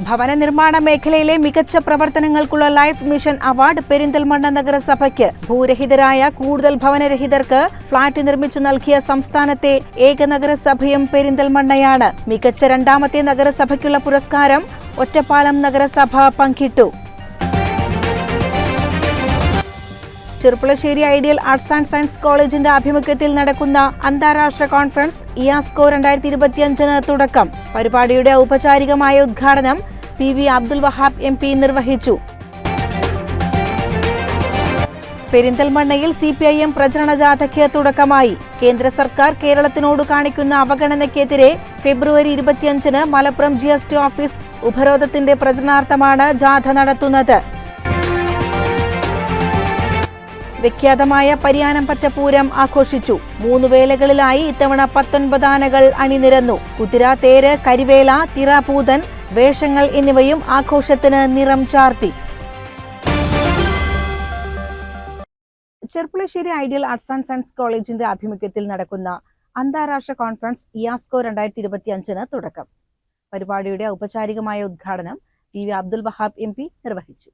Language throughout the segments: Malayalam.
ഭവന നിർമ്മാണ മേഖലയിലെ മികച്ച പ്രവർത്തനങ്ങൾക്കുള്ള ലൈഫ് മിഷൻ അവാർഡ് പെരിന്തൽമണ്ണ നഗരസഭയ്ക്ക്. ഭൂരഹിതരായ കൂടുതൽ ഭവനരഹിതർക്ക് ഫ്ളാറ്റ് നിർമ്മിച്ചു നൽകിയ സംസ്ഥാനത്തെ ഏക നഗരസഭയും പെരിന്തൽമണ്ണയാണ്. മികച്ച രണ്ടാമത്തെ നഗരസഭയ്ക്കുള്ള പുരസ്കാരം ഒറ്റപ്പാലം നഗരസഭ പങ്കിട്ടു. Cherpulassery Ideal Arts and Science കോളേജിന്റെ ആഭിമുഖ്യത്തിൽ നടക്കുന്ന അന്താരാഷ്ട്ര കോൺഫറൻസ് ഇയാസ്കോ രണ്ടായിരത്തി ഇരുപത്തിയഞ്ചിന് തുടക്കം. പരിപാടിയുടെ ഔപചാരികമായ ഉദ്ഘാടനം P V Abdul Wahab M P നിർവഹിച്ചു. പെരിന്തൽമണ്ണയിൽ സി പി ഐ എം പ്രചരണ ജാഥയ്ക്ക് തുടക്കമായി. കേന്ദ്ര സർക്കാർ കേരളത്തിനോട് കാണിക്കുന്ന അവഗണനയ്ക്കെതിരെ ഫെബ്രുവരി ഇരുപത്തിയഞ്ചിന് Malappuram G S T office ഉപരോധത്തിന്റെ പ്രചരണാർത്ഥമാണ് ജാഥ നടത്തുന്നത്. വിഖ്യാതമായ പരിയാനംപറ്റ പൂരം ആഘോഷിച്ചു. മൂന്ന് വേലകളിലായി ഇത്തവണ പത്തൊൻപത് ആനകൾ അണിനിരന്നു. കുതിര തേര് കരിവേല തിറാപൂതൻ വേഷങ്ങൾ എന്നിവയും ആഘോഷത്തിന് നിറം ചാർത്തി. Cherpulassery Ideal Arts and Science കോളേജിന്റെ ആഭിമുഖ്യത്തിൽ നടക്കുന്ന അന്താരാഷ്ട്ര കോൺഫറൻസ് ഇയാസ്കോ രണ്ടായിരത്തി ഇരുപത്തി അഞ്ചിന് തുടക്കം. പരിപാടിയുടെ ഔപചാരികമായ ഉദ്ഘാടനം P V Abdul Wahab M P നിർവഹിച്ചു.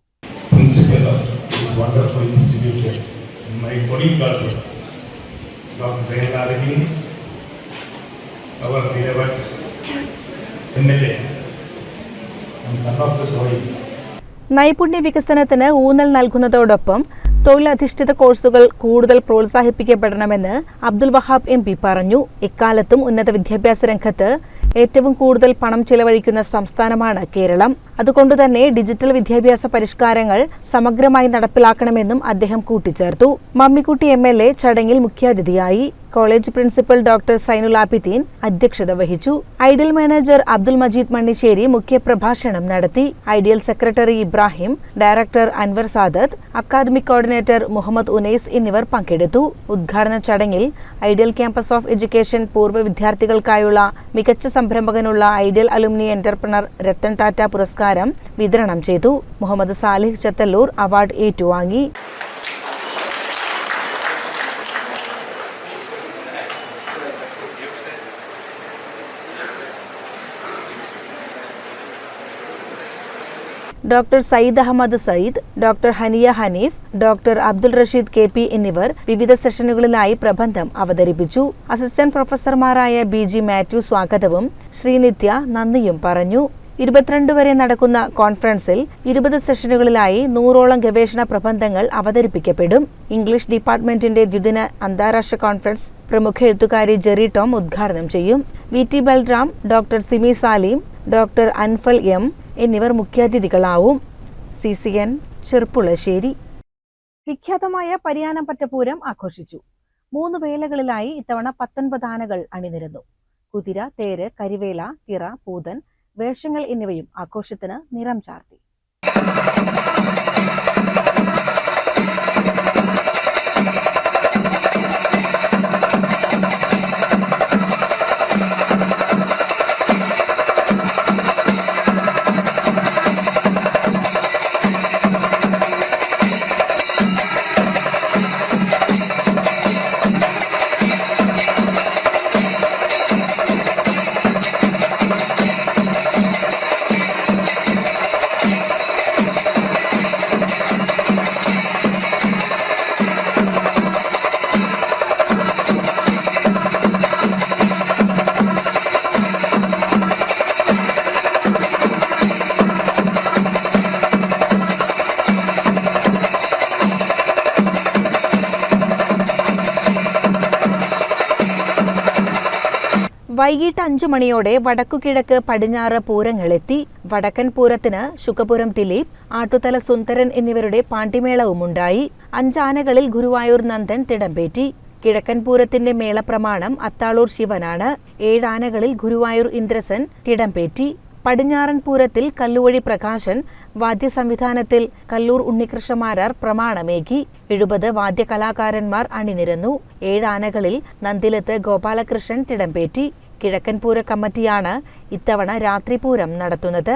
Institution, my colleague Dr. Dr. Zainal Abidin, our beloved MLA and. നൈപുണ്യ വികസനത്തിന് ഊന്നൽ നൽകുന്നതോടൊപ്പം തൊഴിലധിഷ്ഠിത കോഴ്സുകൾ കൂടുതൽ പ്രോത്സാഹിപ്പിക്കപ്പെടണമെന്ന് അബ്ദുൽ വഹാബ് എം പി പറഞ്ഞു ഇക്കാലത്തും ഉന്നത വിദ്യാഭ്യാസ രംഗത്ത് ഏറ്റവും കൂടുതൽ പണം ചിലവഴിക്കുന്ന സംസ്ഥാനമാണ് കേരളം അതുകൊണ്ടുതന്നെ ഡിജിറ്റൽ വിദ്യാഭ്യാസ പരിഷ്കാരങ്ങൾ സമഗ്രമായി നടപ്പിലാക്കണമെന്നും അദ്ദേഹം കൂട്ടിച്ചേർത്തു. മമ്മിക്കുട്ടി എം എൽ എ ചടങ്ങിൽ മുഖ്യാതിഥിയായി college principal doctor Sainul Abideen അധ്യക്ഷത വഹിച്ചു. ഐഡിയൽ മാനേജർ അബ്ദുൽ മജീദ് മണ്ണിശ്ശേരി മുഖ്യപ്രഭാഷണം നടത്തി. Ideal secretary Ibrahim director Anwar Sadath academic coordinator Muhammad Unais എന്നിവർ പങ്കെടുത്തു. ഉദ്ഘാടന ചടങ്ങിൽ ഐഡിയൽ ക്യാമ്പസ് ഓഫ് എഡ്യൂക്കേഷൻ പൂർവ വിദ്യാർത്ഥികൾക്കായുള്ള മികച്ച സംരംഭകനുള്ള ideal alumni entrepreneur Ratan Tata പുരസ്കാരം വിതരണം ചെയ്തു. മുഹമ്മദ് സാലിഹ് ചത്തല്ലൂർ അവാർഡ് ഏറ്റുവാങ്ങി. Doctor Sayyid Ahmed Sayyid doctor Haniya Hanif doctor Abdul Rasheed K P എന്നിവർ വിവിധ സെഷനുകളിലായി പ്രബന്ധം അവതരിപ്പിച്ചു. അസിസ്റ്റന്റ് പ്രൊഫസർമാരായ ബി ജി മാത്യു സ്വാഗതവും ശ്രീനിത്യ നന്ദിയും പറഞ്ഞു. ഇരുപത്തിരണ്ട് വരെ നടക്കുന്ന കോൺഫറൻസിൽ ഇരുപത് സെഷനുകളിലായി നൂറോളം ഗവേഷണ പ്രബന്ധങ്ങൾ അവതരിപ്പിക്കപ്പെടും. ഇംഗ്ലീഷ് ഡിപ്പാർട്ട്മെന്റിന്റെ ദ്വിദിന അന്താരാഷ്ട്ര കോൺഫറൻസ് പ്രമുഖ എഴുത്തുകാരി ജെറി ടോം ഉദ്ഘാടനം ചെയ്യും. V T Balram doctor Simi Salim doctor Anfal M എന്നിവർ മുഖ്യാതിഥികളാവും. സി സി എൻ ചെറുപ്പുളശ്ശേരി വിഖ്യാതമായ പരിയാനംപറ്റ പൂരം ആഘോഷിച്ചു. മൂന്ന് വേലകളിലായി ഇത്തവണ പത്തൊൻപത് ആനകൾ അണിനിരന്നു. കുതിര തേര് കരിവേല തിറ പൂതൻ വേഷങ്ങൾ എന്നിവയും ആഘോഷത്തിന് നിറം ചാർത്തി. അഞ്ചു മണിയോടെ വടക്കു വടക്കുകിഴക്ക് പടിഞ്ഞാറ് പൂരങ്ങളെത്തി വടക്കൻ പൂരത്തിന് ശുക്കപുരം ദിലീപ് ആട്ടുതല സുന്ദരൻ എന്നിവരുടെ പാണ്ടിമേളവുമുണ്ടായി അഞ്ചാനകളിൽ ഗുരുവായൂർ നന്ദൻ തിടമ്പേറ്റി. കിഴക്കൻ പൂരത്തിന്റെ മേളപ്രമാണം അത്താളൂർ ശിവനാണ്. ഏഴാനകളിൽ ഗുരുവായൂർ ഇന്ദ്രസൻ തിടമ്പേറ്റി. പടിഞ്ഞാറൻ പൂരത്തിൽ കല്ലുവഴി പ്രകാശൻ വാദ്യ സംവിധാനത്തിൽ കല്ലൂർ ഉണ്ണികൃഷ്ണമാരാർ പ്രമാണമേകി. എഴുപത് വാദ്യകലാകാരന്മാർ അണിനിരന്നു. ഏഴാനകളിൽ നന്ദിലത്ത് ഗോപാലകൃഷ്ണൻ തിടമ്പേറ്റി. കിഴക്കൻ പൂര കമ്മിറ്റിയാണ് ഇത്തവണ രാത്രിപൂരം നടത്തുന്നത്.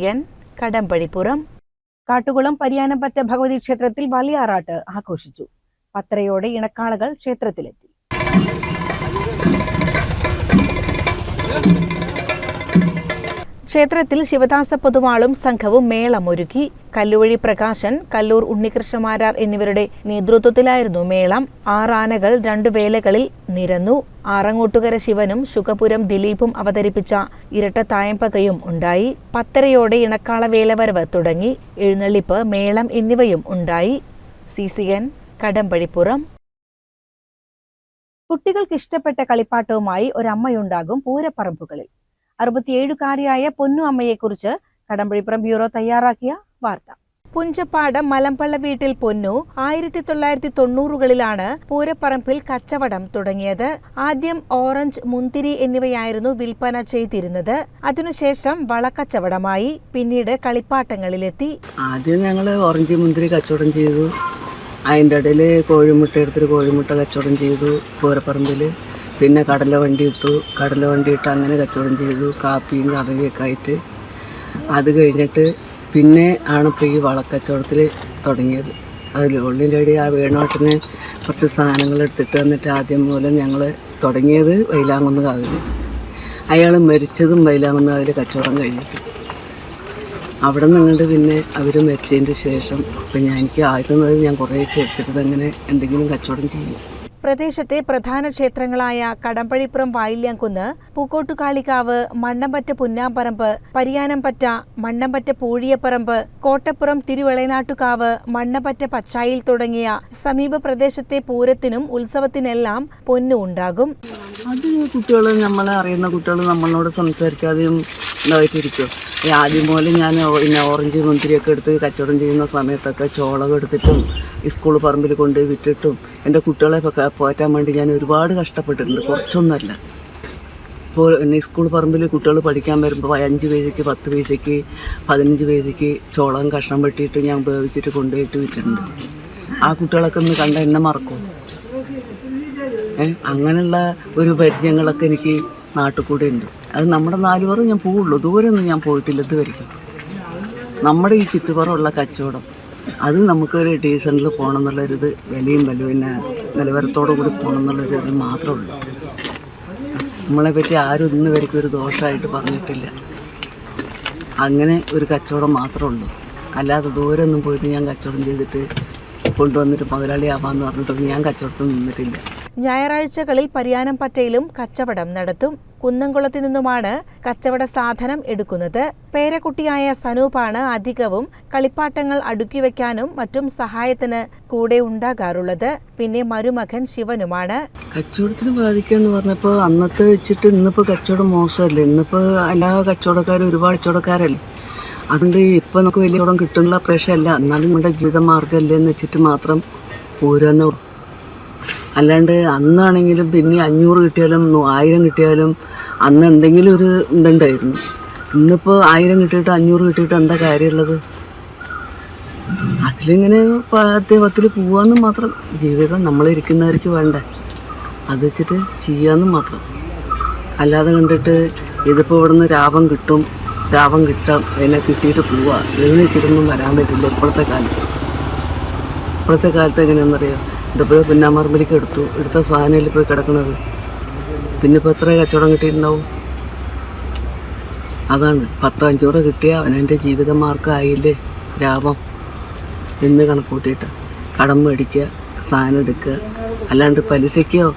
C C N Kadampazhipuram Kattukulam Pariyanampatta Bhagavathi ക്ഷേത്രത്തിൽ വലിയാറാട്ട് ആഘോഷിച്ചു. പത്രയോടെ ഇണക്കാളകൾ ക്ഷേത്രത്തിലെത്തി. ക്ഷേത്രത്തിൽ ശിവദാസ പൊതുവാളും സംഘവും മേളമൊരുക്കി. കല്ലുവഴി പ്രകാശൻ കല്ലൂർ ഉണ്ണികൃഷ്ണമാരാർ എന്നിവരുടെ നേതൃത്വത്തിലായിരുന്നു മേളം. ആറാനകൾ രണ്ടു വേലകളിൽ നിരന്നു. ആറങ്ങോട്ടുകര ശിവനും ശുഖപുരം ദിലീപും അവതരിപ്പിച്ച ഇരട്ട തായമ്പകയും ഉണ്ടായി. പത്തരയോടെ ഇണക്കാള വേലവരവ് തുടങ്ങി. എഴുന്നള്ളിപ്പ് മേളം എന്നിവയും ഉണ്ടായി. C C N Kadampazhipuram. കുട്ടികൾക്ക് ഇഷ്ടപ്പെട്ട കളിപ്പാട്ടവുമായി ഒരമ്മയുണ്ടാകും പൂരപ്പറമ്പുകളിൽ. അറുപത്തിയേഴുകാരിയായ പൊന്നു അമ്മയെക്കുറിച്ച് കടമ്പഴിപ്പുറം ബ്യൂറോ തയ്യാറാക്കിയ വാർത്ത. പുഞ്ചപ്പാട് മലമ്പള്ള വീട്ടിൽ പൊന്നു ആയിരത്തി തൊള്ളായിരത്തി തൊണ്ണൂറുകളിലാണ് പൂരപ്പറമ്പിൽ കച്ചവടം തുടങ്ങിയത്. ആദ്യം ഓറഞ്ച് മുന്തിരി എന്നിവയായിരുന്നു വിൽപ്പന ചെയ്തിരുന്നത്. അതിനുശേഷം വളക്കച്ചവടമായി പിന്നീട് കളിപ്പാട്ടങ്ങളിലെത്തി. ആദ്യം ഞങ്ങൾ ഓറഞ്ച് മുന്തിരി കച്ചവടം ചെയ്തു. അതിന്റെ ഇടയിൽ കോഴിമുട്ട എടുത്തിട്ട് കോഴിമുട്ട കച്ചവടം ചെയ്തു പൂരപ്പറമ്പിൽ പിന്നെ കടല വണ്ടി ഇട്ടു. കടല വണ്ടി ഇട്ട് അങ്ങനെ കച്ചവടം ചെയ്തു. കാപ്പിയും കടലയൊക്കെ ആയിട്ട്. അത് കഴിഞ്ഞിട്ട് പിന്നെ ആണ് ഇപ്പോൾ ഈ വളക്കച്ചവടത്തിൽ തുടങ്ങിയത്. അതിൽ ഉള്ളിന്റെ ആ വേണോട്ടിന് കുറച്ച് സാധനങ്ങൾ എടുത്തിട്ട് വന്നിട്ട് ആദ്യം മൂലം ഞങ്ങൾ തുടങ്ങിയത് വൈലാങ്കുന്ന് കാവിൽ അയാൾ മരിച്ചതും വൈലാങ്കുന്ന് കാവിൽ കച്ചവടം കഴിഞ്ഞിട്ട്. അവിടെ നിന്നുകൊണ്ട് പിന്നെ അവർ മരിച്ചതിന്റെ ശേഷം ഞാൻ എനിക്ക് ആയിരുന്നത് ഞാൻ കുറേ ചേർത്തിട്ട് അങ്ങനെ എന്തെങ്കിലും കച്ചവടം ചെയ്യും. പ്രദേശത്തെ പ്രധാന ക്ഷേത്രങ്ങളായ കടമ്പഴിപ്പുറം വായില്യാംകുന്ന് പൂക്കോട്ടുകാളിക്കാവ് മണ്ണമ്പറ്റ പുന്നാമ്പറമ്പ് പരിയാനംപറ്റ മണ്ണമ്പറ്റ പൂഴിയപ്പറമ്പ് കോട്ടപ്പുറം തിരുവിളയനാട്ടുകാവ് മണ്ണമ്പറ്റ പച്ചായിൽ തുടങ്ങിയ സമീപ പ്രദേശത്തെ പൂരത്തിനും ഉത്സവത്തിനെല്ലാം പൊന്നു ഉണ്ടാകും. അത് കുട്ടികൾ നമ്മളെ അറിയുന്ന കുട്ടികൾ നമ്മളോട് സംസാരിക്കാതെയും ആദ്യം പോലെ ഞാൻ പിന്നെ ഓറഞ്ച് മുന്തിരിയൊക്കെ എടുത്ത് കച്ചവടം ചെയ്യുന്ന സമയത്തൊക്കെ ചോളം എടുത്തിട്ടും ഈ സ്കൂൾ പറമ്പിൽ കൊണ്ട് വിറ്റിട്ടും എന്റെ കുട്ടികളെ ഒക്കെ പോറ്റാൻ വേണ്ടി ഞാൻ ഒരുപാട് കഷ്ടപ്പെട്ടിട്ടുണ്ട്. കുറച്ചൊന്നുമല്ല ഇപ്പോൾ എന്നെ സ്കൂൾ പറമ്പിൽ കുട്ടികൾ പഠിക്കാൻ വരുമ്പോൾ അഞ്ച് പൈസയ്ക്ക് പത്ത് പൈസയ്ക്ക് പതിനഞ്ച് പൈസയ്ക്ക് ചോളം കഷ്ണം വെട്ടിയിട്ട് ഞാൻ ഉപയോഗിച്ചിട്ട് കൊണ്ടുപോയിട്ട് വിറ്റിട്ടുണ്ട് ആ കുട്ടികളൊക്കെ ഒന്ന് കണ്ട എന്നെ മറക്കും. ഏഹ് അങ്ങനെയുള്ള ഒരു പരിചയങ്ങളൊക്കെ എനിക്ക് നാട്ടിൽ കൂടെ ഉണ്ട്. അത് നമ്മുടെ നാലുപറ ഞാൻ പോവുള്ളൂ. ദൂരമൊന്നും ഞാൻ പോയിട്ടില്ല ഇതുവരെയ്ക്കും. നമ്മുടെ ഈ ചുറ്റുപുറമുള്ള കച്ചവടം അത് നമുക്കൊരു ഡീസണിൽ പോകണം എന്നുള്ളൊരിത് വിലയും വില പിന്നെ നിലവാരത്തോടു കൂടി പോകണം എന്നുള്ളൊരു ഇത് മാത്രമേ ഉള്ളൂ. നമ്മളെ പറ്റി ആരും ഇന്ന് വരയ്ക്കും ഒരു ദോഷമായിട്ട് പറഞ്ഞിട്ടില്ല. അങ്ങനെ ഒരു കച്ചവടം മാത്രമേ ഉള്ളൂ. അല്ലാതെ ദൂരമൊന്നും പോയിട്ട് ഞാൻ കച്ചവടം ചെയ്തിട്ട് കൊണ്ടുവന്നിട്ട് മുതലാളിയാവാന്ന് പറഞ്ഞിട്ടൊന്നും ഞാൻ കച്ചവടത്തിൽ നിന്നിട്ടില്ല. ഞായറാഴ്ചകളിൽ പരിയാനം പറ്റയിലും കച്ചവടം നടത്തും. കുന്നംകുളത്തു നിന്നുമാണ് കച്ചവട സാധനം എടുക്കുന്നത്. പേരക്കുട്ടിയായ സനൂപാണ് അധികവും കളിപ്പാട്ടങ്ങൾ അടുക്കി വെക്കാനും മറ്റും സഹായത്തിന് കൂടെ ഉണ്ടാകാറുള്ളത്. പിന്നെ മരുമകൻ ശിവനുമാണ്. കച്ചവടത്തിന് ബാധിക്കാന്ന് പറഞ്ഞപ്പോൾ അന്നത്തെ വെച്ചിട്ട് ഇന്നിപ്പോൾ കച്ചവടം മോശമല്ലേ? ഇന്നിപ്പോൾ എല്ലാ കച്ചവടക്കാരും ഒരുപാട് കച്ചവടക്കാരല്ലേ? അതുകൊണ്ട് ഇപ്പം നമുക്ക് വലിയ കച്ചവടം കിട്ടുന്നുള്ള എന്നാലും നമ്മുടെ ജീവിതമാർഗമല്ലേ എന്ന് വെച്ചിട്ട് മാത്രം പോരാന്നേ അല്ലാണ്ട് അന്നാണെങ്കിലും പിന്നെ അഞ്ഞൂറ് കിട്ടിയാലും ആയിരം കിട്ടിയാലും അന്ന് എന്തെങ്കിലും ഒരു ഇതുണ്ടായിരുന്നു. ഇന്നിപ്പോൾ ആയിരം കിട്ടിയിട്ട് അഞ്ഞൂറ് കിട്ടിയിട്ട് എന്താ കാര്യമുള്ളത്? അതിലിങ്ങനെ പത്തിൽ പോവാന്ന് മാത്രം. ജീവിതം നമ്മളിരിക്കുന്നവർക്ക് വേണ്ടേ? അത് വെച്ചിട്ട് ചെയ്യാന്ന് മാത്രം. അല്ലാതെ കണ്ടിട്ട് ഇതിപ്പോൾ ഇവിടുന്ന് ലാഭം കിട്ടും ലാഭം കിട്ടാം എന്നെ കിട്ടിയിട്ട് പോവാ. എന്ന് വെച്ചിട്ടൊന്നും വരാൻ പറ്റില്ല ഇപ്പോഴത്തെ കാലത്ത്. ഇപ്പോഴത്തെ കാലത്ത് എങ്ങനെയാണെന്നറിയാം? ഇതിപ്പോൾ പിന്നാമറമ്പിലേക്ക് എടുത്തു. എടുത്ത സാധനയിൽ പോയി കിടക്കണത് പിന്നെ ഇപ്പോൾ എത്ര കച്ചവടം കിട്ടിയിട്ടുണ്ടാവും? അതാണ്. പത്തോ അഞ്ചൂറ് കിട്ടിയ അവനെന്റെ ജീവിതമാർഗമായില്ലേ ലാഭം എന്ന് കണക്കൂട്ടിയിട്ട്. കടം മേടിക്കുക സാധനം എടുക്കുക. അല്ലാണ്ട് പലിശയ്ക്കോ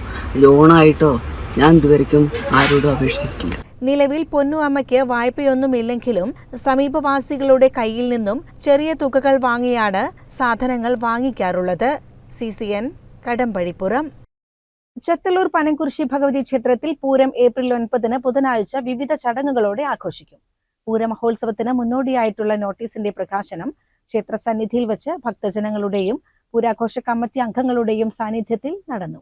ലോണായിട്ടോ ഞാൻ ഇതുവരെക്കും ആരോടും അപേക്ഷിച്ചിട്ടില്ല. നിലവിൽ പൊന്നു അമ്മയ്ക്ക് വായ്പയൊന്നുമില്ലെങ്കിലും സമീപവാസികളുടെ കയ്യിൽ നിന്നും ചെറിയ തുകകൾ വാങ്ങിയാണ് സാധനങ്ങൾ വാങ്ങിക്കാറുള്ളത്. C C N Kadampazhipuram. Chathallur Panamkurissi Bhagavathi ക്ഷേത്രത്തിൽ പൂരം ഏപ്രിൽ ഒൻപതിന് ബുധനാഴ്ച വിവിധ ചടങ്ങുകളോടെ ആഘോഷിക്കും. പൂരമഹോത്സവത്തിന് മുന്നോടിയായിട്ടുള്ള നോട്ടീസിന്റെ പ്രകാശനം ക്ഷേത്ര സന്നിധിയിൽ വെച്ച് ഭക്തജനങ്ങളുടെയും പൂരാഘോഷ കമ്മിറ്റി അംഗങ്ങളുടെയും സാന്നിധ്യത്തിൽ നടന്നു.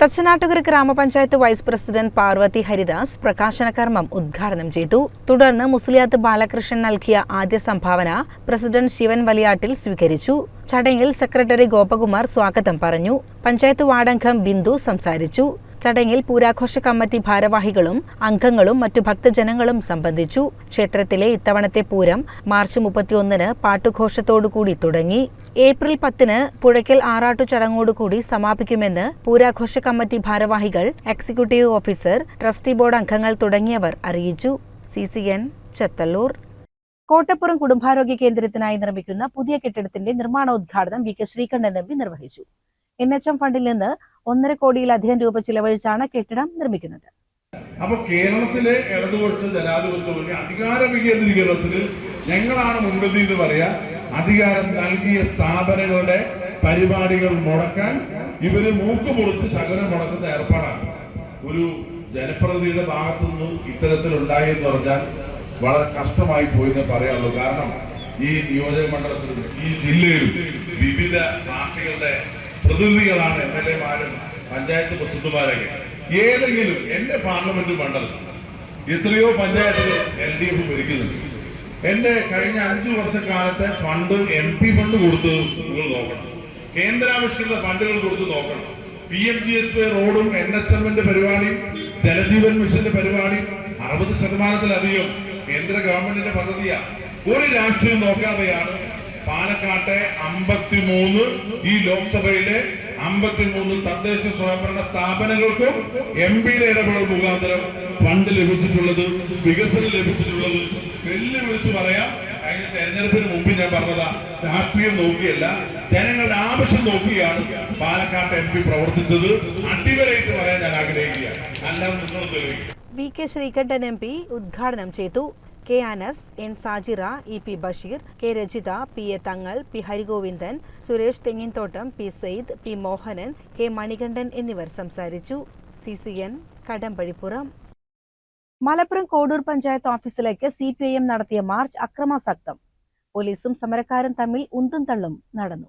തച്ചനാട്ടുകര ഗ്രാമപഞ്ചായത്ത് വൈസ് പ്രസിഡന്റ് പാർവതി ഹരിദാസ് പ്രകാശന കർമ്മം ഉദ്ഘാടനം ചെയ്തു. തുടർന്ന് മുസ്ലിയാത്ത് ബാലകൃഷ്ണൻ നൽകിയ ആദ്യ സംഭാവന പ്രസിഡന്റ് ശിവൻ വലിയാട്ടിൽ സ്വീകരിച്ചു. ചടങ്ങിൽ സെക്രട്ടറി ഗോപകുമാർ സ്വാഗതം പറഞ്ഞു. പഞ്ചായത്ത് വാർഡംഗം ബിന്ദു സംസാരിച്ചു. ചടങ്ങിൽ പൂരാഘോഷ കമ്മിറ്റി ഭാരവാഹികളും അംഗങ്ങളും മറ്റു ഭക്തജനങ്ങളും സംബന്ധിച്ചു. ക്ഷേത്രത്തിലെ ഇത്തവണത്തെ പൂരം മാർച്ച് മുപ്പത്തിയൊന്നിന് പാട്ടുഘോഷത്തോടുകൂടി തുടങ്ങി. ഏപ്രിൽ പത്തിന് പുഴയ്ക്കൽ ആറാട്ടു ചടങ്ങോടുകൂടി സമാപിക്കുമെന്ന് പൂരാഘോഷ കമ്മിറ്റി ഭാരവാഹികൾ എക്സിക്യൂട്ടീവ് ഓഫീസർ ട്രസ്റ്റി ബോർഡ് അംഗങ്ങൾ തുടങ്ങിയവർ അറിയിച്ചു. C C N Chathallur. Kottappuram കുടുംബാരോഗ്യ കേന്ദ്രത്തിനായി നിർമ്മിക്കുന്ന പുതിയ കെട്ടിടത്തിന്റെ നിർമ്മാണോദ്ഘാടനം V K Sreekandan M P നിർവഹിച്ചു. എൻ എച്ച് എം ഫണ്ടിൽ നിന്ന് ഒന്നര കോടിയിലധികം രൂപ ചിലവഴിച്ചാണ് കെട്ടിടം നിർമ്മിക്കുന്നത്. അപ്പൊ കേരളത്തിലെ ഇടതുപക്ഷ ജനാധിപത്യ അധികാര വികേന്ദ്രീകരണത്തിന് ഞങ്ങളാണ് മുൻപന്തി എന്ന് പറയാ അധികാരം നൽകിയ സ്ഥാപനങ്ങളുടെ പരിപാടികൾ മുടക്കാൻ ഇവർ മൂക്ക് മുറിച്ച് ശകലം മുടക്കുന്ന ഏർപ്പാടാണ്. ഒരു ജനപ്രതിനിധിയുടെ ഭാഗത്തു നിന്നും എന്ന് പറഞ്ഞാൽ വളരെ കഷ്ടമായി പോയി എന്ന് പറയാനുള്ളൂ. കാരണം ഈ നിയോജക മണ്ഡലത്തിലും ഈ ജില്ലയിലും വിവിധ പാർട്ടികളുടെ പ്രതിനിധികളാണ് എം എൽ എമാരും പഞ്ചായത്ത് പ്രസിഡന്റുമാരൊക്കെ. ഏതെങ്കിലും എന്റെ പാർലമെന്റ് മണ്ഡലം എത്രയോ പഞ്ചായത്തുകൾ എൽ ഡി എഫ് ഭരിക്കുന്നുണ്ട്. എന്റെ കഴിഞ്ഞ അഞ്ചു വർഷക്കാലത്തെ ഫണ്ട് എം പി ഫണ്ട് കൊടുത്ത് നിങ്ങൾ നോക്കണം. കേന്ദ്രാവിഷ്കൃത ഫണ്ടുകൾ കൊടുത്ത് നോക്കണം. P M G S Y റോഡും എൻ എച്ച് എമ്മിന്റെ പരിപാടിയും ജലജീവൻ മിഷന്റെ പരിപാടിയും അറുപത് ശതമാനത്തിലധികം കേന്ദ്ര ഗവൺമെന്റിന്റെ പദ്ധതിയാണ് ഒരു രാഷ്ട്രീയം നോക്കാതെയാണ് പാലക്കാട്ടെ അമ്പത്തിമൂന്ന് ഈ ലോക്സഭയിലെ അമ്പത്തിമൂന്ന് തദ്ദേശ സ്വയംഭരണ സ്ഥാപനങ്ങൾക്കും എം പിയുടെ ഇടപെടൽ മുഖാന്തരം ഫണ്ട് ലഭിച്ചിട്ടുള്ളത് വികസനം ലഭിച്ചിട്ടുള്ളത് വെല്ലുവിളിച്ച് പറയാം. കഴിഞ്ഞ തെരഞ്ഞെടുപ്പിന് മുമ്പ് ഞാൻ പറഞ്ഞതാ രാഷ്ട്രീയം നോക്കിയല്ല ജനങ്ങളുടെ ആവശ്യം നോക്കിയാണ് പാലക്കാട്ട് എം പി പ്രവർത്തിച്ചത്. അടിവരയിട്ട് പറയാൻ ഞാൻ ആഗ്രഹിക്കുകയാണ് അല്ലാതെ നിങ്ങൾ V K Sreekandan M P ഉദ്ഘാടനം ചെയ്തു. K Anas N Sajira E P Basheer K Rajitha P A Thangal P Harigovindan Suresh Thenginthottam P Sayed P Mohanan K Manikandan എന്നിവർ സംസാരിച്ചു. C C N Kadampazhipuram. Malappuram Kodur panchayat ഓഫീസിലേക്ക് സി പി ഐ എം നടത്തിയ മാർച്ച് അക്രമാസക്തം. പോലീസും സമരക്കാരും തമ്മിൽ ഉന്തും തള്ളും നടന്നു.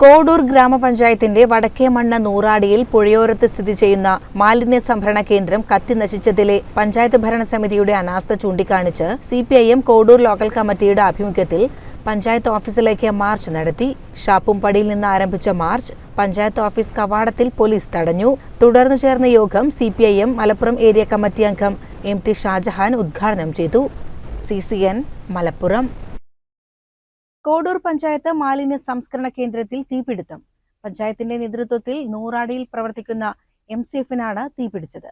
കോഡൂർ ഗ്രാമപഞ്ചായത്തിന്റെ വടക്കേമണ്ണ നൂറാടിയിൽ പുഴയോരത്ത് സ്ഥിതി ചെയ്യുന്ന മാലിന്യ സംഭരണ കേന്ദ്രം കത്തി നശിച്ചതിലെ പഞ്ചായത്ത് ഭരണസമിതിയുടെ അനാസ്ഥ ചൂണ്ടിക്കാണിച്ച് C P I M Kodur local കമ്മിറ്റിയുടെ ആഭിമുഖ്യത്തിൽ പഞ്ചായത്ത് ഓഫീസിലേക്ക് മാർച്ച് നടത്തി. ഷാപ്പുംപടിയിൽ നിന്ന് ആരംഭിച്ച മാർച്ച് പഞ്ചായത്ത് ഓഫീസ് കവാടത്തിൽ പോലീസ് തടഞ്ഞു. തുടർന്ന് ചേർന്ന യോഗം C P I M Malappuram area committee അംഗം എം ടി ഷാജഹാൻ ഉദ്ഘാടനം ചെയ്തു. C C N Malappuram. Kodur panchayat മാലിന്യ സംസ്കരണ കേന്ദ്രത്തിൽ തീപിടുത്തം. പഞ്ചായത്തിന്റെ നേതൃത്വത്തിൽ നൂറാടിയിൽ പ്രവർത്തിക്കുന്ന എം സി എഫിനാണ് തീപിടിച്ചത്.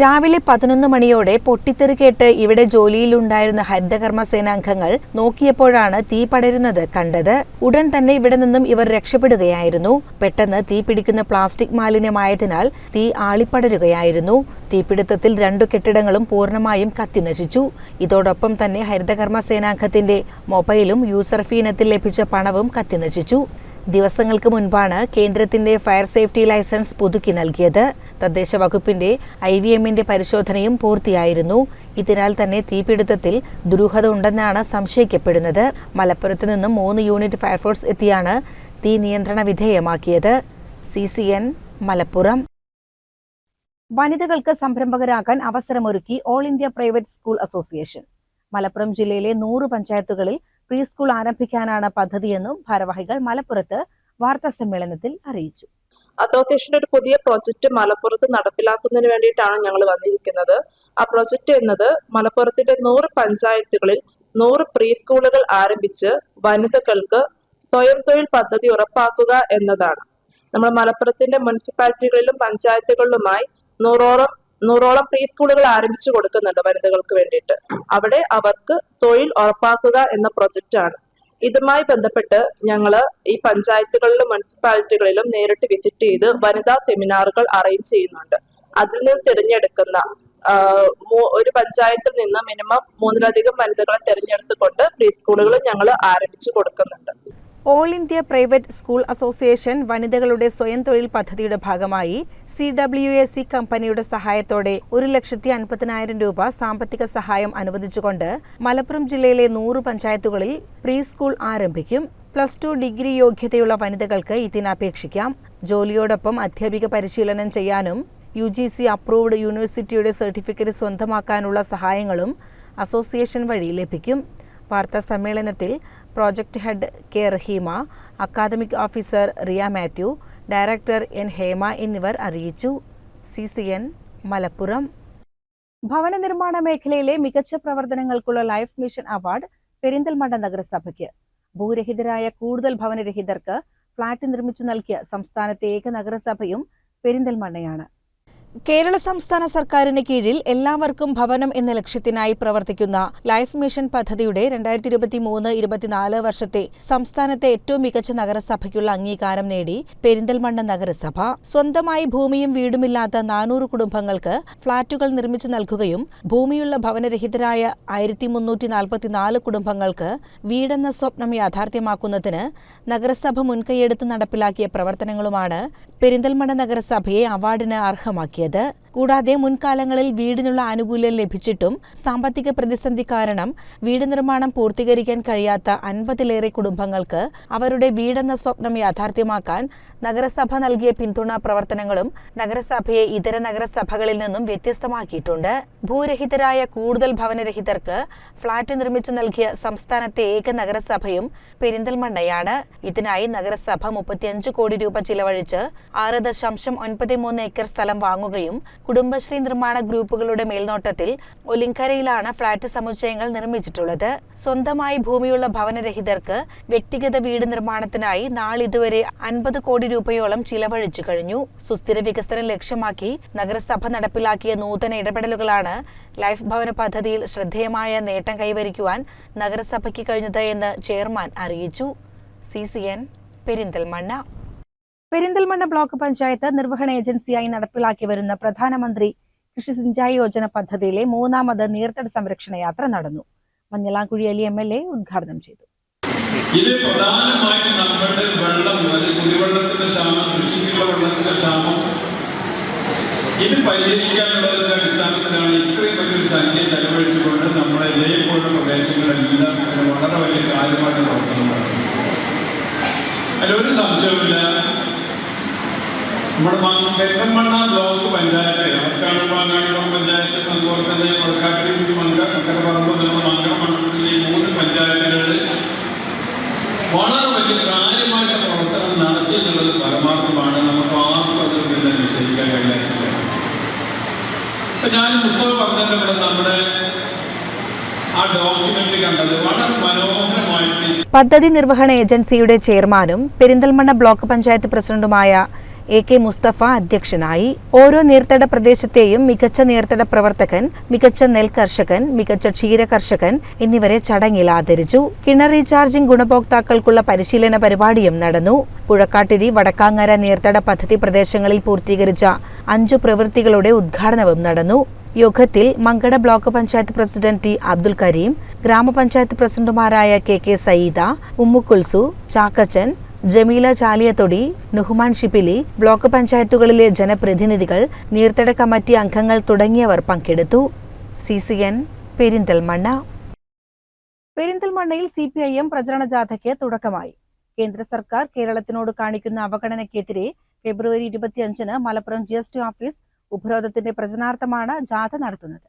രാവിലെ പതിനൊന്ന് മണിയോടെ പൊട്ടിത്തെറി കേട്ട് ഇവിടെ ജോലിയിലുണ്ടായിരുന്ന ഹരിതകർമ്മ സേനാംഗങ്ങൾ നോക്കിയപ്പോഴാണ് തീ പടരുന്നത് കണ്ടത്. ഉടൻ തന്നെ ഇവിടെ നിന്നും ഇവർ രക്ഷപ്പെടുകയായിരുന്നു. പെട്ടെന്ന് തീ പിടിക്കുന്ന പ്ലാസ്റ്റിക് മാലിന്യമായതിനാൽ തീ ആളിപ്പടരുകയായിരുന്നു. തീപിടുത്തത്തിൽ രണ്ടു കെട്ടിടങ്ങളും പൂർണമായും കത്തിനശിച്ചു. ഇതോടൊപ്പം തന്നെ ഹരിതകർമ്മ സേനാംഗത്തിന്റെ മൊബൈലും യൂസർഫീനത്തിൽ ലഭിച്ച പണവും കത്തിനശിച്ചു. ദിവസങ്ങൾക്ക് മുൻപാണ് കേന്ദ്രത്തിന്റെ ഫയർ സേഫ്റ്റി ലൈസൻസ് പുതുക്കി നൽകിയത്. തദ്ദേശ വകുപ്പിന്റെ ഐ വി എമ്മിന്റെ പരിശോധനയും പൂർത്തിയായിരുന്നു. ഇതിനാൽ തന്നെ തീപിടുത്തത്തിൽ ദുരൂഹത ഉണ്ടെന്നാണ് സംശയിക്കപ്പെടുന്നത്. മലപ്പുറത്ത് നിന്നും മൂന്ന് യൂണിറ്റ് ഫയർഫോഴ്സ് എത്തിയാണ് തീ നിയന്ത്രണ വിധേയമാക്കിയത്. C C N Malappuram. വനിതകൾക്ക് സംരംഭകരാകാൻ അവസരമൊരുക്കി all India private school association. Malappuram ജില്ലയിലെ നൂറ് പഞ്ചായത്തുകളിൽ പ്രീ സ്കൂൾ ആരംഭിക്കാനാണ് പദ്ധതിയെന്നും ഭാരവാഹികൾ മലപ്പുറത്ത് വാർത്താ സമ്മേളനത്തിൽ അറിയിച്ചു. അസോസിയേഷന്റെ ഒരു പുതിയ പ്രോജക്റ്റ് മലപ്പുറത്ത് നടപ്പിലാക്കുന്നതിന് വേണ്ടിയിട്ടാണ് ഞങ്ങൾ വന്നിരിക്കുന്നത്. ആ പ്രോജക്റ്റ് എന്നത് മലപ്പുറത്തിന്റെ നൂറ് പഞ്ചായത്തുകളിൽ നൂറ് പ്രീ സ്കൂളുകൾ ആരംഭിച്ച് വനിതകൾക്ക് സ്വയം തൊഴിൽ പദ്ധതി ഉറപ്പാക്കുക എന്നതാണ്. നമ്മൾ മലപ്പുറത്തിന്റെ മുനിസിപ്പാലിറ്റികളിലും പഞ്ചായത്തുകളിലുമായി നൂറോളം നൂറോളം പ്രീ സ്കൂളുകൾ ആരംഭിച്ചു കൊടുക്കുന്നുണ്ട് വനിതകൾക്ക് വേണ്ടിയിട്ട്. അവിടെ അവർക്ക് തൊഴിൽ ഉറപ്പാക്കുക എന്ന പ്രൊജക്റ്റ് ആണ്. ഇതുമായി ബന്ധപ്പെട്ട് ഞങ്ങൾ ഈ പഞ്ചായത്തുകളിലും മുനിസിപ്പാലിറ്റികളിലും നേരിട്ട് വിസിറ്റ് ചെയ്ത് വനിതാ സെമിനാറുകൾ അറേഞ്ച് ചെയ്യുന്നുണ്ട്. അതിൽ നിന്ന് തിരഞ്ഞെടുക്കുന്ന ഒരു പഞ്ചായത്തിൽ നിന്ന് മിനിമം മൂന്നിലധികം വനിതകളെ തിരഞ്ഞെടുത്തുകൊണ്ട് പ്രീ സ്കൂളുകൾ ഞങ്ങൾ ആരംഭിച്ചു കൊടുക്കുന്നുണ്ട്. All India private school association വനിതകളുടെ സ്വയം തൊഴിൽ പദ്ധതിയുടെ ഭാഗമായി സി ഡബ്ല്യു എ സി കമ്പനിയുടെ സഹായത്തോടെ ഒരു ലക്ഷത്തി അൻപതിനായിരം രൂപ സാമ്പത്തിക സഹായം അനുവദിച്ചുകൊണ്ട് മലപ്പുറം ജില്ലയിലെ നൂറ് പഞ്ചായത്തുകളിൽ പ്രീ സ്കൂൾ ആരംഭിക്കും. പ്ലസ് ടു ഡിഗ്രി യോഗ്യതയുള്ള വനിതകൾക്ക് ഇതിനപേക്ഷിക്കാം ജോലിയോടൊപ്പം അധ്യാപിക പരിശീലനം ചെയ്യാനും യു ജി സി അപ്രൂവ്ഡ് യൂണിവേഴ്സിറ്റിയുടെ സർട്ടിഫിക്കറ്റ് സ്വന്തമാക്കാനുള്ള സഹായങ്ങളും അസോസിയേഷൻ വഴി ലഭിക്കും. വാർത്താ സമ്മേളനത്തിൽ project head K Raheema academic officer Riya Mathew director N Hema എന്നിവർ അറിയിച്ചു. C C N Malappuram. ഭവന നിർമ്മാണ മേഖലയിലെ മികച്ച പ്രവർത്തനങ്ങൾക്കുള്ള ലൈഫ് മിഷൻ അവാർഡ് പെരിന്തൽമണ്ണ നഗരസഭയ്ക്ക്. ഭൂരഹിതരായ കൂടുതൽ ഭവനരഹിതർക്ക് ഫ്ളാറ്റ് നിർമ്മിച്ചു നൽകിയ സംസ്ഥാനത്തെ ഏക നഗരസഭയും പെരിന്തൽമണ്ണയാണ്. കേരള സംസ്ഥാന സർക്കാരിന് കീഴിൽ എല്ലാവർക്കും ഭവനം എന്ന ലക്ഷ്യത്തിനായി പ്രവർത്തിക്കുന്ന ലൈഫ് മിഷൻ പദ്ധതിയുടെ രണ്ടായിരത്തി ഇരുപത്തി മൂന്ന് ഇരുപത്തിനാല് വർഷത്തെ സംസ്ഥാനത്തെ ഏറ്റവും മികച്ച നഗരസഭയ്ക്കുള്ള അംഗീകാരം നേടി പെരിന്തൽമണ്ണ നഗരസഭ. സ്വന്തമായി ഭൂമിയും വീടുമില്ലാത്ത നാനൂറ് കുടുംബങ്ങൾക്ക് ഫ്ളാറ്റുകൾ നിർമ്മിച്ചു നൽകുകയും ഭൂമിയുള്ള ഭവനരഹിതരായ ആയിരത്തി മുന്നൂറ്റി നാൽപ്പത്തിനാല് കുടുംബങ്ങൾക്ക് വീടെന്ന സ്വപ്നം യാഥാർത്ഥ്യമാക്കുന്നതിന് നഗരസഭ മുൻകൈയെടുത്ത് നടപ്പിലാക്കിയ പ്രവർത്തനങ്ങളുമാണ് പെരിന്തൽമണ്ണ നഗരസഭയെ അവാർഡിന് അർഹമാക്കിയത്. اليداء കൂടാതെ മുൻകാലങ്ങളിൽ വീടിനുള്ള ആനുകൂല്യം ലഭിച്ചിട്ടും സാമ്പത്തിക പ്രതിസന്ധി കാരണം വീട് നിർമ്മാണം പൂർത്തീകരിക്കാൻ കഴിയാത്ത അൻപതിലേറെ കുടുംബങ്ങൾക്ക് അവരുടെ വീടെന്ന സ്വപ്നം യാഥാർത്ഥ്യമാക്കാൻ നഗരസഭ നൽകിയ പിന്തുണ പ്രവർത്തനങ്ങളും നഗരസഭയെ ഇതര നഗരസഭകളിൽ നിന്നും വ്യത്യസ്തമാക്കിയിട്ടുണ്ട്. ഭൂരഹിതരായ കൂടുതൽ ഭവനരഹിതർക്ക് ഫ്ളാറ്റ് നിർമ്മിച്ചു നൽകിയ സംസ്ഥാനത്തെ ഏക നഗരസഭയും പെരിന്തൽമണ്ണയാണ്. ഇതിനായി നഗരസഭ മുപ്പത്തിയഞ്ച് കോടി രൂപ ചിലവഴിച്ച് ആറ് ദശാംശം ഒൻപത് മൂന്ന് ഏക്കർ സ്ഥലം വാങ്ങുകയും കുടുംബശ്രീ നിർമ്മാണ ഗ്രൂപ്പുകളുടെ മേൽനോട്ടത്തിൽ ഒലിങ്കരയിലാണ് ഫ്ളാറ്റ് സമുച്ചയങ്ങൾ നിർമ്മിച്ചിട്ടുള്ളത്. സ്വന്തമായി ഭൂമിയുള്ള ഭവനരഹിതർക്ക് വ്യക്തിഗത വീട് നിർമ്മാണത്തിനായി നാളിതുവരെ അൻപത് കോടി രൂപയോളം ചിലവഴിച്ചു കഴിഞ്ഞു. സുസ്ഥിര വികസനം ലക്ഷ്യമാക്കി നഗരസഭ നടപ്പിലാക്കിയ നൂതന ഇടപെടലുകളാണ് ലൈഫ് ഭവന പദ്ധതിയിൽ ശ്രദ്ധേയമായ നേട്ടം കൈവരിക്കുവാൻ നഗരസഭയ്ക്ക് കഴിഞ്ഞത് എന്ന് ചെയർമാൻ അറിയിച്ചു. C C N Perinthalmanna. Perinthalmanna block panchayat നിർവഹണ ഏജൻസിയായി നടപ്പിലാക്കി വരുന്ന പ്രധാനമന്ത്രി കൃഷി സിഞ്ചായി യോജന പദ്ധതിയിലെ മൂന്നാമത് നീർത്തട സംരക്ഷണ യാത്ര നടന്നു. Manjalamkuzhi Ali M L A ഉദ്ഘാടനം ചെയ്തു. ഇത് പ്രധാനമായും നമ്മുടെ വെള്ളം കുടിവെള്ളത്തിന്റെ ക്ഷാമം കൃഷിക്കുള്ള വെള്ളത്തിന്റെ ക്ഷാമം ഇത് പരിഹരിക്കാനുള്ളതിന്റെ അടിസ്ഥാനത്തിലാണ് ഇത്രയും വലിയൊരു സംഖ്യ ചെലവഴിച്ചുകൊണ്ട് നമ്മുടെ ഇതേപോലുള്ള പ്രദേശങ്ങളെല്ലാം വളരെ വലിയ കാര്യമായിട്ട് നടത്തുന്നു അതിലൊരു സംശയമില്ല നമ്മുടെ പെരുന്തൽമണ്ണ ബ്ലോക്ക് പഞ്ചായത്ത് അവർക്കാണ് ബ്ലോക്ക് പഞ്ചായത്ത് അതുപോലെ തന്നെ മംഗള മണ്ഡലത്തിലെ മൂന്ന് പഞ്ചായത്തുകളിൽ വളരെ വലിയ കാര്യമായിട്ട് പ്രവർത്തനം നടത്തി എന്നുള്ളത് പരമാർത്ഥമാണ്. നമുക്ക് ആർക്കും അതിൽ കഴിയാത്തില്ല ഇപ്പൊ ഞാൻ പുസ്തകം പറഞ്ഞിട്ടുണ്ട് നമ്മുടെ ആ ഡോക്യുമെന്റ് കണ്ടത് വളരെ മനോഹരമായിട്ട് പദ്ധതി നിർവഹണ ഏജൻസിയുടെ ചെയർമാനും പെരിന്തൽമണ്ണ ബ്ലോക്ക് പഞ്ചായത്ത് പ്രസിഡന്റുമായ എ കെ മുസ്തഫ അധ്യക്ഷനായി ഓരോ നീർത്തട പ്രദേശത്തെയും മികച്ച നീർത്തട പ്രവർത്തകൻ മികച്ച നെൽ കർഷകൻ മികച്ച ക്ഷീര കർഷകൻ എന്നിവരെ ചടങ്ങിൽ ആദരിച്ചു. കിണർ റീചാർജിംഗ് ഗുണഭോക്താക്കൾക്കുള്ള പരിശീലന പരിപാടിയും നടന്നു. പുഴക്കാട്ടിരി വടക്കാങ്ങര നീർത്തട പദ്ധതി പ്രദേശങ്ങളിൽ പൂർത്തീകരിച്ച അഞ്ചു പ്രവൃത്തികളുടെ ഉദ്ഘാടനവും നടന്നു. യോഗത്തിൽ Mankada block panchayat president T Abdul Kareem ഗ്രാമപഞ്ചായത്ത് പ്രസിഡന്റുമാരായ K K Sayeeda Ummukulsu Chakkachan Jameela Chaliyathodi Nuhman Shippili block പഞ്ചായത്തുകളിലെ ജനപ്രതിനിധികൾ നീർത്തട കമ്മിറ്റി അംഗങ്ങൾ തുടങ്ങിയവർ പങ്കെടുത്തു. C C N Perinthalmanna. പെരിന്തൽമണ്ണയിൽ സി പി ഐ എം പ്രചരണ ജാഥയ്ക്ക് തുടക്കമായി. കേന്ദ്ര സർക്കാർ കേരളത്തിനോട് കാണിക്കുന്ന അവഗണനയ്ക്കെതിരെ ഫെബ്രുവരി ഇരുപത്തിയഞ്ചിന് Malappuram G S T office ഉപരോധത്തിന്റെ പ്രചരണാർത്ഥമാണ് ജാഥ നടത്തുന്നത്.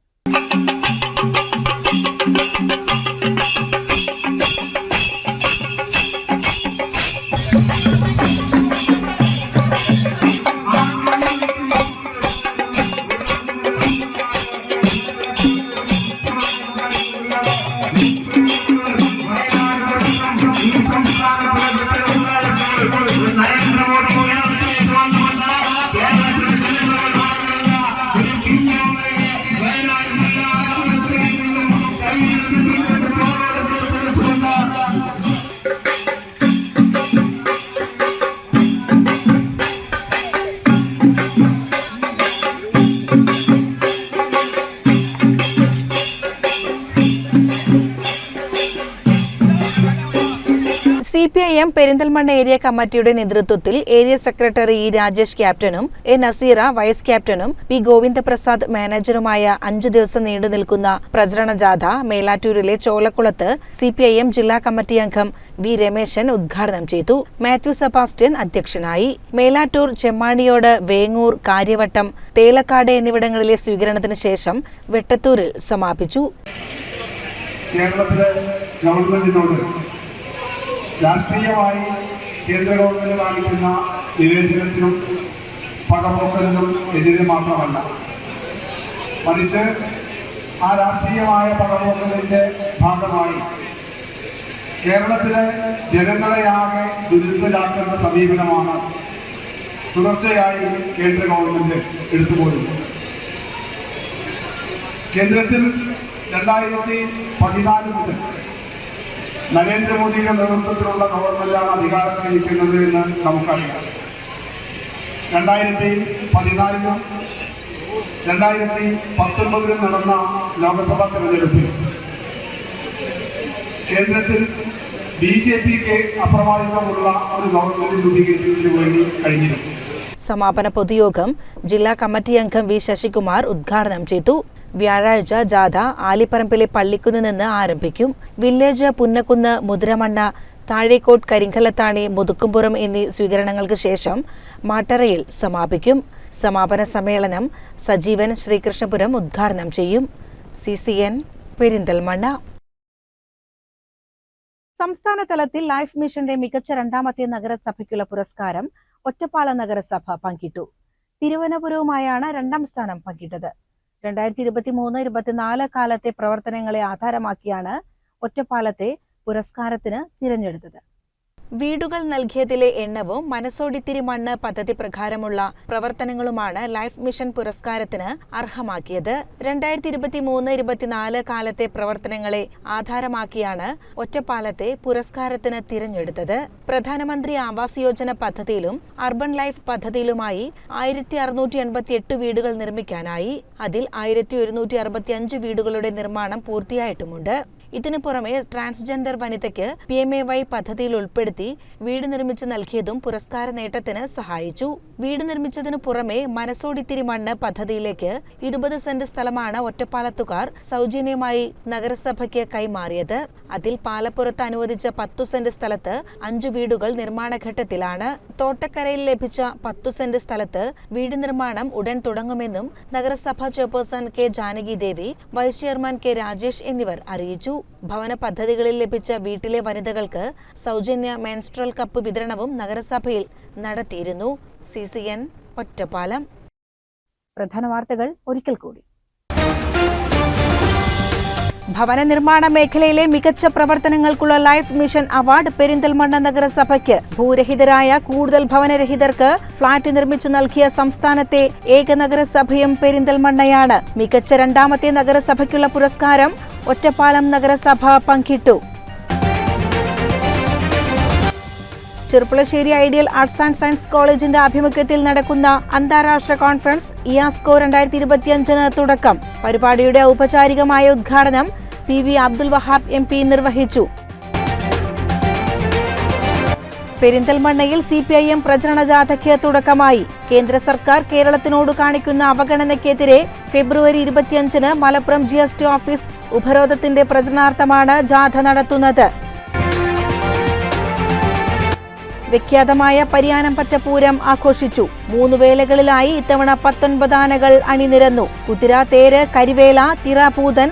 C P I M Perinthalmanna area കമ്മിറ്റിയുടെ നേതൃത്വത്തിൽ ഏരിയ സെക്രട്ടറി ഇ രാജേഷ് ക്യാപ്റ്റനും എ നസീറ വൈസ് ക്യാപ്റ്റനും പി ഗോവിന്ദപ്രസാദ് മാനേജറുമായ അഞ്ചു ദിവസം നീണ്ടു നിൽക്കുന്ന പ്രചരണ ജാഥ മേലാറ്റൂരിലെ ചോലക്കുളത്ത് സി പി ഐ എം ജില്ലാ കമ്മിറ്റി അംഗം വി രമേശൻ ഉദ്ഘാടനം ചെയ്തു. മാത്യു സെബാസ്റ്റ്യൻ അധ്യക്ഷനായി. മേലാറ്റൂർ ചെമ്മാണിയോട് വേങ്ങൂർ കാര്യവട്ടം തേലക്കാട് എന്നിവിടങ്ങളിലെ സ്വീകരണത്തിന് ശേഷം വെട്ടത്തൂരിൽ സമാപിച്ചു. കേരളത്തിലെ ഗവൺമെന്റിനോട് രാഷ്ട്രീയമായി കേന്ദ്ര ഗവൺമെന്റ് കാണിക്കുന്ന നിവേദനത്തിനും പകപോക്കലിനും എതിരെ മാത്രമല്ല. മറിച്ച് ആ രാഷ്ട്രീയമായ പകപോക്കലിന്റെ ഭാഗമായി കേരളത്തിലെ ജനങ്ങളെയാകെ ദുരിതത്തിലാക്കുന്ന സമീപനമാണ് തുടർച്ചയായി കേന്ദ്ര ഗവൺമെന്റ് എടുത്തുപോരുന്നത് കേന്ദ്രത്തിൽ രണ്ടായിരത്തി പതിനാല് മുതൽ നരേന്ദ്രമോദിയുടെ നേതൃത്വത്തിലുള്ള ഗവൺമെന്റാണ് അധികാരത്തിലിരിക്കുന്നത് എന്ന് നമുക്കറിയാം. രണ്ടായിരത്തി പതിനാലിലും രണ്ടായിരത്തി പത്തൊൻപതിലും നടന്ന ലോക്സഭാ തെരഞ്ഞെടുപ്പിൽ കേന്ദ്രത്തിൽ ബി ജെ പിക്ക് അപ്രമാദിതമുള്ള ഒരു ഗവൺമെന്റ് രൂപീകരിക്കുന്നതിന് വേണ്ടി കഴിഞ്ഞിരുന്നു. സമാപന പൊതുയോഗം ജില്ലാ കമ്മിറ്റി അംഗം വി ശശികുമാർ ഉദ്ഘാടനം ചെയ്തു. വ്യാഴാഴ്ച ജാഥ ആലിപ്പറമ്പിലെ പള്ളിക്കുന്ന് നിന്ന് ആരംഭിക്കും. വില്ലേജ് പുന്നക്കുന്ന് മുതിരമണ്ണ താഴേക്കോട്ട് കരിങ്കലത്താണി മുതുക്കുംപുറം എന്നീ സ്വീകരണങ്ങൾക്ക് ശേഷം മാട്ടറയിൽ സമാപിക്കും. സമാപന സമ്മേളനം സജീവൻ ശ്രീകൃഷ്ണപുരം ഉദ്ഘാടനം ചെയ്യും. C C N Perinthalmanna. സംസ്ഥാന തലത്തിൽ ലൈഫ് മിഷന്റെ മികച്ച രണ്ടാമത്തെ നഗരസഭയ്ക്കുള്ള പുരസ്കാരം ഒറ്റപ്പാല നഗരസഭ പങ്കിട്ടു. തിരുവനന്തപുരവുമായാണ് രണ്ടാം സ്ഥാനം പങ്കിട്ടത്. രണ്ടായിരത്തി ഇരുപത്തി മൂന്ന് ഇരുപത്തിനാല് കാലത്തെ പ്രവർത്തനങ്ങളെ ആധാരമാക്കിയാണ് ഒറ്റപ്പാലത്തെ പുരസ്കാരത്തിന് തിരഞ്ഞെടുത്തത്. വീടുകൾ നൽകിയതിലെ എണ്ണവും മനസ്സോടിത്തിരി മണ്ണ് പദ്ധതി പ്രകാരമുള്ള പ്രവർത്തനങ്ങളുമാണ് ലൈഫ് മിഷൻ പുരസ്കാരത്തിന് അർഹമാക്കിയത്. രണ്ടായിരത്തി ഇരുപത്തി മൂന്ന് ഇരുപത്തിനാല് കാലത്തെ പ്രവർത്തനങ്ങളെ ആധാരമാക്കിയാണ് ഒറ്റപ്പാലത്തെ പുരസ്കാരത്തിന് തിരഞ്ഞെടുത്തത്. പ്രധാനമന്ത്രി ആവാസ് യോജന പദ്ധതിയിലും അർബൻ ലൈഫ് പദ്ധതിയിലുമായി ആയിരത്തി അറുന്നൂറ്റി എൺപത്തി എട്ട് വീടുകൾ നിർമ്മിക്കാനായി. അതിൽ ആയിരത്തി ഒരുന്നൂറ്റി അറുപത്തി അഞ്ച് വീടുകളുടെ നിർമ്മാണം പൂർത്തിയായിട്ടുമുണ്ട്. ഇതിനു പുറമെ ട്രാൻസ്ജെൻഡർ വനിതയ്ക്ക് പി എം എ വൈ പദ്ധതിയിൽ ഉൾപ്പെടുത്തി വീട് നിർമ്മിച്ചു നൽകിയതും പുരസ്കാര നേട്ടത്തിന് സഹായിച്ചു. വീട് നിർമ്മിച്ചതിനു പുറമെ മനസ്സോടിത്തിരി മണ്ണ് പദ്ധതിയിലേക്ക് ഇരുപത് സെന്റ് സ്ഥലമാണ് ഒറ്റപ്പാലത്തുകാർ സൗജന്യമായി നഗരസഭയ്ക്ക് കൈമാറിയത്. അതിൽ പാലപ്പുറത്ത് അനുവദിച്ച പത്തു സെന്റ് സ്ഥലത്ത് അഞ്ചു വീടുകൾ നിർമ്മാണഘട്ടത്തിലാണ്. തോട്ടക്കരയിൽ ലഭിച്ച പത്തു സെന്റ് സ്ഥലത്ത് വീട് നിർമ്മാണം ഉടൻ തുടങ്ങുമെന്നും നഗരസഭാ chairperson K Janaki Devi vice chairman K Rajesh എന്നിവർ അറിയിച്ചു. ഭവന പദ്ധതികളിൽ ലഭിച്ച വീട്ടിലെ വനിതകൾക്ക് സൗജന്യ മെൻസ്ട്രൽ കപ്പ് വിതരണവും നഗരസഭയിൽ നടത്തിയിരുന്നു. C C N Ottapalam. പ്രധാന വാർത്തകൾ ഒരിക്കൽ കൂടി. ഭവന നിർമ്മാണ മേഖലയിലെ മികച്ച പ്രവർത്തനങ്ങൾക്കുള്ള ലൈഫ് മിഷൻ അവാർഡ് പെരിന്തൽമണ്ണ നഗരസഭയ്ക്ക്. ഭൂരഹിതരായ കൂടുതൽ ഭവനരഹിതർക്ക് ഫ്ളാറ്റ് നിർമ്മിച്ചു നൽകിയ സംസ്ഥാനത്തെ ഏക നഗരസഭയും പെരിന്തൽമണ്ണയാണ്. മികച്ച രണ്ടാമത്തെ നഗരസഭയ്ക്കുള്ള പുരസ്കാരം ഒറ്റപ്പാലം നഗരസഭ പങ്കിട്ടു. Cherpulassery ideal arts and science കോളേജിന്റെ ആഭിമുഖ്യത്തിൽ നടക്കുന്ന അന്താരാഷ്ട്ര കോൺഫറൻസ് ഇയാസ്കോ രണ്ടായിരത്തി ഇരുപത്തിയഞ്ചിന് തുടക്കം. പരിപാടിയുടെ ഔപചാരികമായ ഉദ്ഘാടനം P V Abdul Wahab M P നിർവഹിച്ചു. പെരിന്തൽമണ്ണയിൽ സി പി ഐ എം പ്രചരണ ജാഥയ്ക്ക് തുടക്കമായി. കേന്ദ്ര സർക്കാർ കേരളത്തിനോട് കാണിക്കുന്ന അവഗണനയ്ക്കെതിരെ ഫെബ്രുവരി ഇരുപത്തിയഞ്ചിന് Malappuram G S T office ഉപരോധത്തിന്റെ പ്രചരണാർത്ഥമാണ് ജാഥ നടത്തുന്നത്. വിഖ്യാതമായ പരിയാനംപറ്റ പൂരം ആഘോഷിച്ചു. മൂന്ന് വേലകളിലായി ഇത്തവണ പത്തൊൻപത് ആനകൾ അണിനിരന്നു. കുതിര തേര് കരിവേല തിറാപൂതൻ